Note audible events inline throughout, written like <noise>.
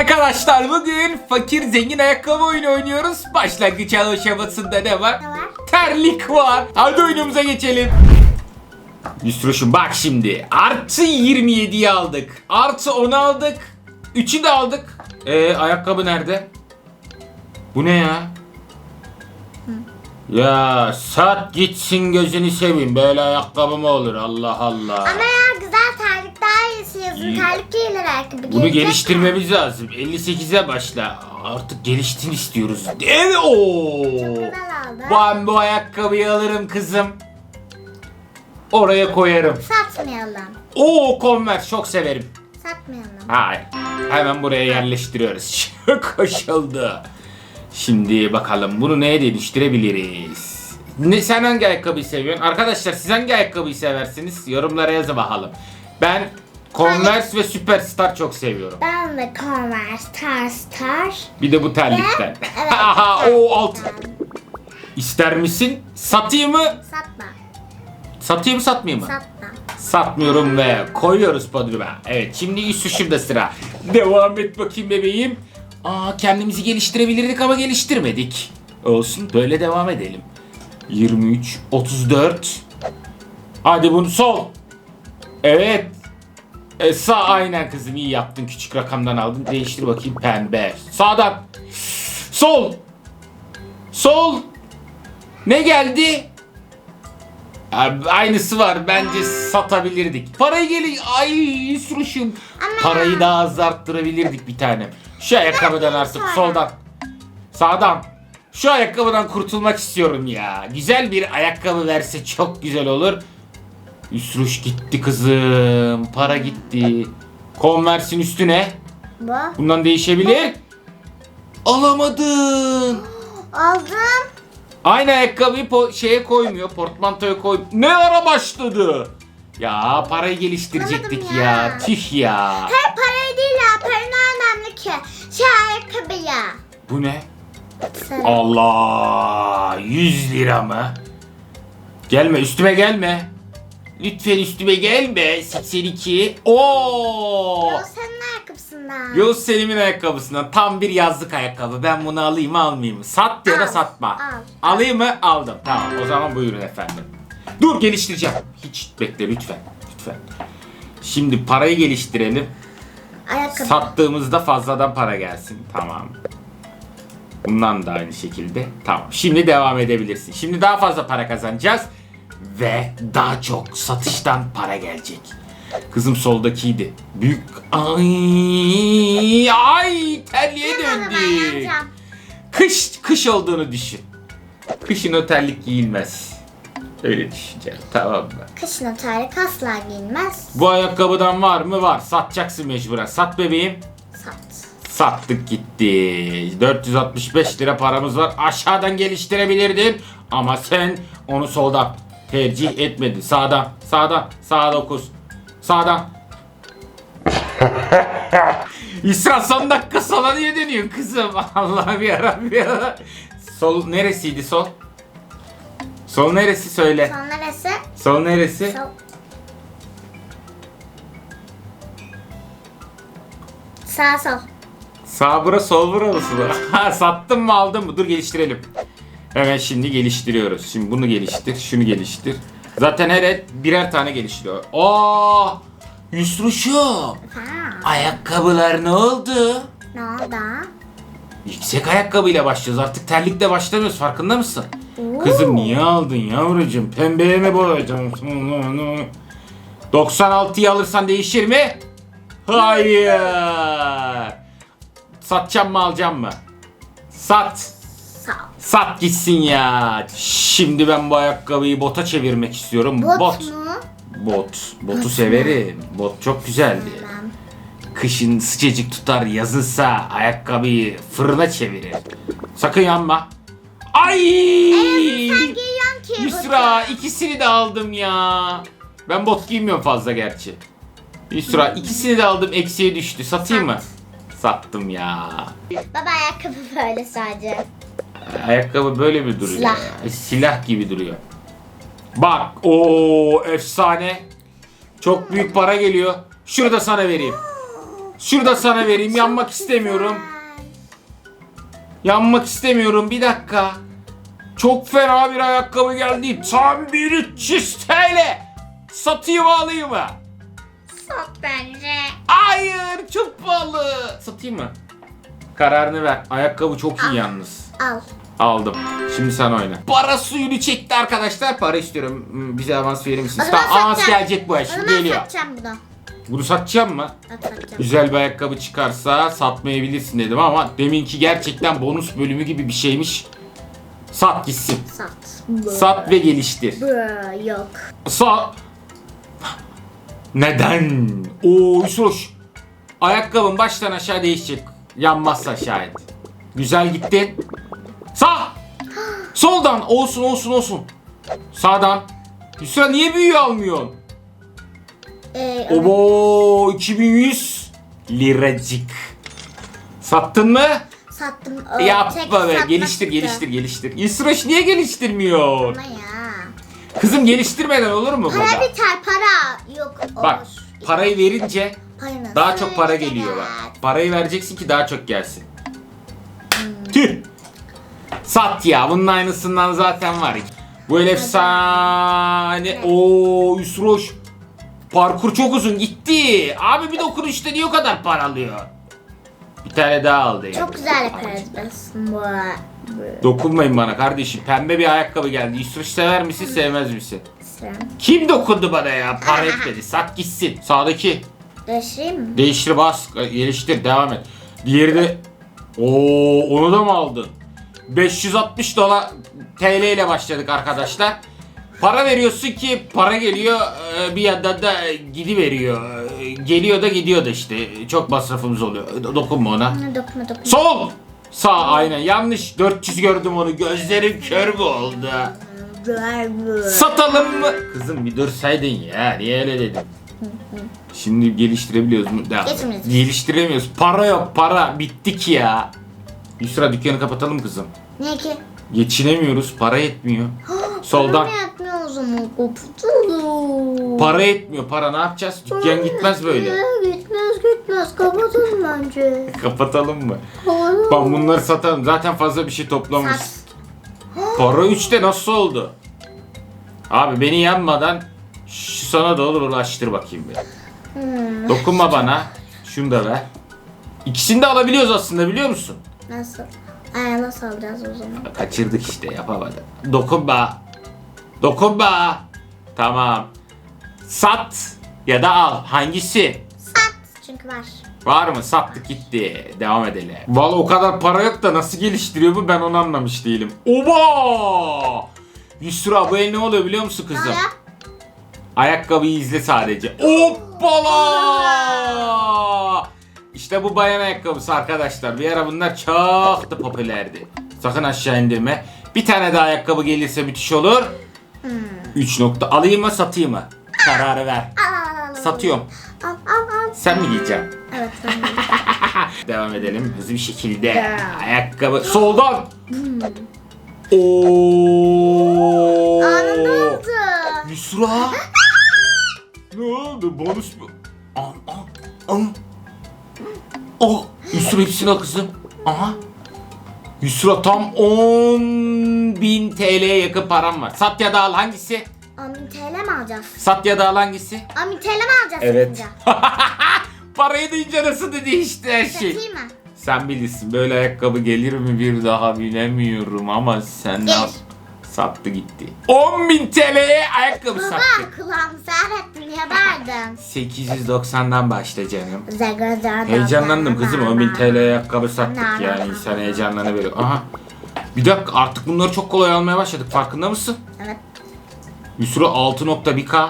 Arkadaşlar bugün fakir zengin ayakkabı oyunu oynuyoruz. Başlangıç aşamasında ne var? Ne var? Terlik var. Hadi oyunumuza geçelim. Yusruş'um bak şimdi. Artı 27'yi aldık. Artı 10'u aldık. 3'ü de aldık. Ee, ayakkabı nerede? Bu ne ya? Ya sat gitsin gözünü seveyim. Böyle ayakkabı mı olur? Allah Allah. Ama ya güzel yazın. İyi. Terlik giyilir ayakkabı. Bunu Giyecek geliştirmemiz lazım. 58'e başla. Artık geliştin istiyoruz. Evet mi? Çok güzel oldu. Ben bu ayakkabıyı alırım kızım. Oraya koyarım. Satmayalım. Oo Converse çok severim. Satmayalım. Hayır. Hemen buraya yerleştiriyoruz. <laughs> Koşuldu. Şimdi bakalım bunu neye dönüştürebiliriz? Ne, sen hangi ayakkabıyı seviyorsun? Arkadaşlar siz hangi ayakkabıyı seversiniz? Yorumlara yazın bakalım. Ben Converse ve Superstar çok seviyorum. Ben de Converse Star Star. Bir de bu terlikten. Evet. <laughs> Aha o alt. İster misin? Satayım mı? Satma. Satayım mı satmayayım mı? Satma. Satmıyorum ve koyuyoruz podruma. Evet şimdi üst suçumda sıra. Devam et bakayım bebeğim. Aa kendimizi geliştirebilirdik ama geliştirmedik. Olsun böyle devam edelim. 23, 34. Hadi bunu sol. Evet. E, sağ aynen kızım iyi yaptın küçük rakamdan aldın. Değiştir bakayım pembe. Sağdan. Sol. Sol. Ne geldi? Abi, aynısı var. Bence satabilirdik. Parayı gelin. Ay. Ama- Parayı daha az arttırabilirdik bir tane. Şu ayakkabıdan artık soldan. Sağdan. Şu ayakkabıdan kurtulmak istiyorum ya. Güzel bir ayakkabı verse çok güzel olur. Üsruş gitti kızım. Para gitti. Converse'in üstüne. Bu. Bundan değişebilir. Alamadın. Aldım. Aynı ayakkabıyı po- şeye koymuyor, portmantoya koy. Ne ara başladı? Ya parayı geliştirecektik Anladım ya. ya. Tüh ya. Her parayı değil ya. Para ne önemli ki? Şey ayakkabı ya. Bu ne? Allah! 100 lira mı? Gelme üstüme gelme. Lütfen üstüme gelme. 82. Oo! Yo senin ayakkabısından. Yavuz Selim'in ayakkabısından tam bir yazlık ayakkabı. Ben bunu alayım mı almayayım mı? Sat ya da Al, satma. al. Alayım mı? Aldım. Tamam o zaman buyurun efendim. Dur geliştireceğim. Hiç bekle lütfen. Lütfen. Şimdi parayı geliştirelim. Ayakkabı. Sattığımızda fazladan para gelsin. Tamam. Bundan da aynı şekilde. Tamam. Şimdi devam edebilirsin. Şimdi daha fazla para kazanacağız. Ve daha çok satıştan para gelecek. Kızım soldakiydi. Büyük... Ay, ay terliğe Dur bana, ben döndü. yapacağım. Kış, kış olduğunu düşün. Kışın o terlik giyilmez. Öyle düşüneceğim. Tamam mı? Kışın o terlik asla giyilmez. Bu ayakkabıdan var mı? Var. Satacaksın mecburen. Sat bebeğim. Sat. Sattık gitti. 465 lira paramız var. Aşağıdan geliştirebilirdin. Ama sen onu soldan tercih etmedin. Sağdan, sağdan, sağa 9. Sağdan. <laughs> İsra son dakika sola niye dönüyorsun kızım? <laughs> Allah'ım yarabbim ya. Sol neresiydi sol? Sol neresi söyle. Son neresi? Sol neresi? Sol. Sağ sol. Sağ bura sol burası mı? Ha, <laughs> Sattın mı aldın mı? Dur geliştirelim. Hemen şimdi geliştiriyoruz. Şimdi bunu geliştir, şunu geliştir. Zaten her el birer tane geliştiriyor. Aa! Yusruşum. Ayakkabılar ne oldu? Ne oldu? Yüksek ayakkabıyla başlıyoruz. Artık terlikle başlamıyoruz. Farkında mısın? Oo. Kızım niye aldın yavrucuğum? Pembeye mi boyayacaksın? 96'yı alırsan değişir mi? Hayır. Satacağım mı alacağım mı? Sat. Sağ. Sat gitsin ya. Şimdi ben bu ayakkabıyı bota çevirmek istiyorum. Bot, Bot. mu? Bot. Botu severim. Bot çok güzeldi. Tamam. Kışın sıcacık tutar, yazınsa ayakkabıyı fırına çevirir. Sakın yanma. Ay! Sen giyiyorsun ki Yusra ikisini de aldım ya. Ben bot giymiyorum fazla gerçi. Yusra ikisini de aldım eksiye düştü. Satayım mı? Sattım ya. Baba ayakkabı böyle sadece. Ayakkabı böyle mi duruyor? Silah. ya? Silah gibi duruyor. Bak o efsane. Çok büyük para geliyor. Şunu da sana vereyim. Şurada sana vereyim. Yanmak istemiyorum. Yanmak istemiyorum. Bir dakika. Çok fena bir ayakkabı geldi. Tam 1300 TL. Satayım alayım mı? Sat bence. Hayır çok pahalı. Satayım mı? Kararını ver. Ayakkabı çok iyi yalnız. Al. Aldım. Şimdi sen oyna. Para suyunu çekti arkadaşlar. Para istiyorum. Hmm, Bize avans verir misiniz? O zaman Tamam avans satacağım. gelecek bu ay. O Şimdi zaman geliyor. satacağım bunu. Bunu satacağım mı? At satacağım. Güzel bir ayakkabı çıkarsa satmayabilirsin dedim ama deminki gerçekten bonus bölümü gibi bir şeymiş. Sat gitsin. Sat. Sat ve geliştir. Bro, yok. Sat. Neden? Oo Yusuf. Ayakkabın baştan aşağı değişecek. Yanmazsa şayet. Güzel gittin. Soldan. Olsun olsun olsun. Sağdan. Yusra niye büyüğü almıyorsun? Ee. Obo 2100 liracık. Sattın mı? Sattım. O tek Yapma be. Geliştir geliştir geliştir. Yusroş niye geliştirmiyor? Ama ya. Kızım geliştirmeden olur mu Para baba? biter para. Yok olur. Bak parayı verince daha çok para geliyor bak. Parayı vereceksin ki daha çok gelsin. Hmm. Tüh. Sat ya. Bunun aynısından zaten var. Bu el efsane. Oo Yusroş. Parkur çok uzun gitti. Abi bir dokunuşta niye o kadar para alıyor? Bir tane daha aldı ya. Çok güzel yaparız. Bu- Dokunmayın bana kardeşim. Pembe bir ayakkabı geldi. Yusroş sever misin sevmez misin? Sen. Kim dokundu bana ya? Para etmedi. Sat gitsin. Sağdaki. Değiştireyim mi? Değiştir bas. Geliştir. Devam et. Diğeri de... Oo, onu da mı aldın? 560 dolar TL ile başladık arkadaşlar. Para veriyorsun ki para geliyor e, bir yandan da gidiveriyor. E, Geliyor da gidiyor da işte. Çok masrafımız oluyor. Dokunma ona. Hı, Dokunma dokunma. Sol! Sağ aynen yanlış 400 gördüm onu gözlerim kör mü oldu? Satalım mı? Kızım bir dursaydın ya niye öyle dedin? Şimdi geliştirebiliyoruz mu? Geçmiyoruz. geliştiremiyoruz. Para yok para bittik ya. Yusra dükkanı kapatalım kızım. Niye ki? Geçinemiyoruz para yetmiyor. <gasps> Soldan. Ne yapmıyor o zaman? Koptu. Para yetmiyor para ne yapacağız? Dükkan gitmez böyle. Gitmez gitmez. Kapatalım bence. <laughs> Kapatalım mı? Kapatalım. Ben bunları satalım. Zaten fazla bir şey toplamış. Sat. <gasps> Para 3'te nasıl oldu? Abi beni yanmadan şu sana doğru ulaştır bakayım bir. Hmm, Dokunma bana. Şunu da ver. İkisini de alabiliyoruz aslında biliyor musun? Nasıl? Ay nasıl alacağız o zaman? Kaçırdık işte yapamadık. Dokunma. Dokunma. Tamam. Sat ya da al. Hangisi? Sat. Çünkü var. Var mı? Sattık gitti. Devam edelim. Vallahi o kadar para yok da nasıl geliştiriyor bu ben onu anlamış değilim. Oba! Yusra bu el ne oluyor biliyor musun kızım? Hala. Ayakkabıyı izle sadece. Hoppala! İşte bu bayan ayakkabısı arkadaşlar. Bir ara bunlar çok da popülerdi. Sakın aşağı indirme. Bir tane daha ayakkabı gelirse müthiş olur. 3 nokta. Alayım mı satayım mı? Kararı ver. Satıyorum. Al al al. Sen mi giyeceksin? Evet ben <laughs> de. Devam edelim hızlı bir şekilde. Ya. Ayakkabı soldan. Oo. Anında oldu. Yusra. ne oldu? Bonus mu? An an an. Oh, Yusra hepsini al kızım. Aha. Yusra tam 10 bin TL'ye yakın param var. Sat ya da al hangisi? 10 bin TL mi alacağız? Sat ya da al hangisi? 10 bin TL mi alacağız? Evet. satınca? <laughs> Parayı duyunca nasıl dedi işte her şey. Satayım mı? Sen bilirsin böyle ayakkabı gelir mi bir daha bilemiyorum ama sen ne Gelir. yap- Sattı gitti. 10.000 TL'ye ayakkabı Baba sattık. kulağımı seyrettin yapardın. 890'dan başla canım. Heyecanlandım kızım 10.000 TL ayakkabı sattık yani insan heyecanlanabiliyor. Aha. Bir dakika artık bunları çok kolay almaya başladık farkında mısın? Evet. Yusra 6.1K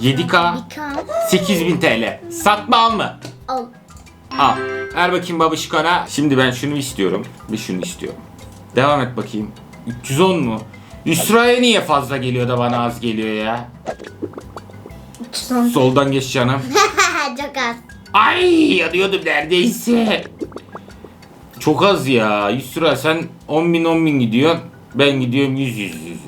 7K 8000 TL. Satma alma. Al. Al. Ver bakayım babişkana. Şimdi ben şunu istiyorum. Bir şunu istiyorum. Devam et bakayım. 310 mu? Yusra'ya niye fazla geliyor da bana az geliyor ya? Son. Soldan geç canım. <laughs> Çok az. Ay yanıyordum neredeyse. Çok az ya. Yusra sen 10 bin 10 bin gidiyorsun. Ben gidiyorum 100 100 100 100.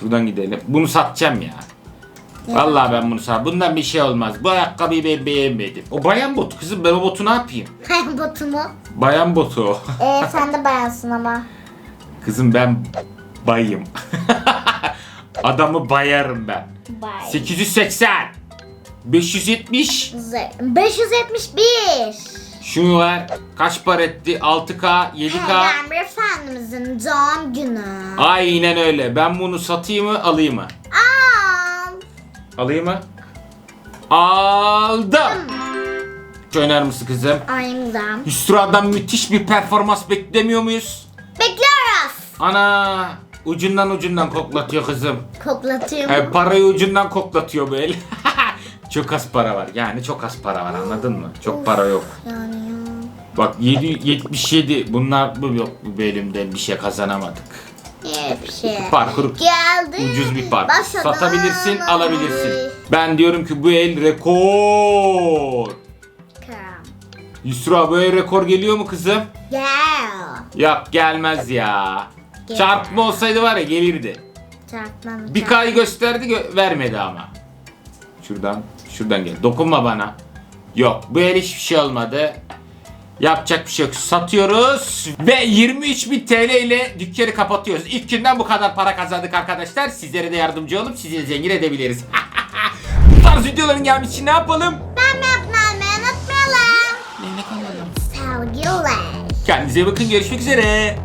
Şuradan gidelim. Bunu satacağım ya. Vallahi ben bunu sağ. Bundan bir şey olmaz. Bu ayakkabıyı ben beğenmedim. O bayan botu kızım ben o botu ne yapayım? <laughs> Botumu. Bayan botu o. Ee, sen de bayansın ama. Kızım ben bayım. <laughs> Adamı bayarım ben. Bay. 880. 570. Z- 571. Şunu var. Kaç para etti? 6K, 7K. Peygamber Efendimizin doğum günü. Aynen öyle. Ben bunu satayım mı, alayım mı? Al. Alayım mı? Aldım. Oynar mısın kızım? Aynen. Hüsra'dan müthiş bir performans beklemiyor muyuz? Bekliyoruz. Ana ucundan ucundan koklatıyor kızım. Koklatıyorum. E, parayı ucundan koklatıyor böyle. <laughs> çok az para var. Yani çok az para var anladın mı? Çok para yok. Yani ya. Bak 777 bunlar bu yok bu bölümden bir şey kazanamadık. Hiçbir şey. Parkur Geldi. ucuz bir parkur. Başladı. Satabilirsin, alabilirsin. Ben diyorum ki bu el rekor. Yusra bu el rekor geliyor mu kızım? Gel. Yok gelmez ya. Gel. Çarpma olsaydı var ya gelirdi. Çarpmam. Bir K'yı gösterdi gö- vermedi ama. Şuradan, şuradan gel. Dokunma bana. Yok bu el hiçbir şey olmadı. Yapacak bir şey yok. Satıyoruz ve 23.000 TL ile dükkanı kapatıyoruz. İlk günden bu kadar para kazandık arkadaşlar. Sizlere de yardımcı olup sizi de zengin edebiliriz. <laughs> bu tarz videoların gelmesi için ne yapalım? Ben mi yapmayı unutmayalım. Neyine kalalım? Sevgiler. Kendinize bakın. Görüşmek üzere.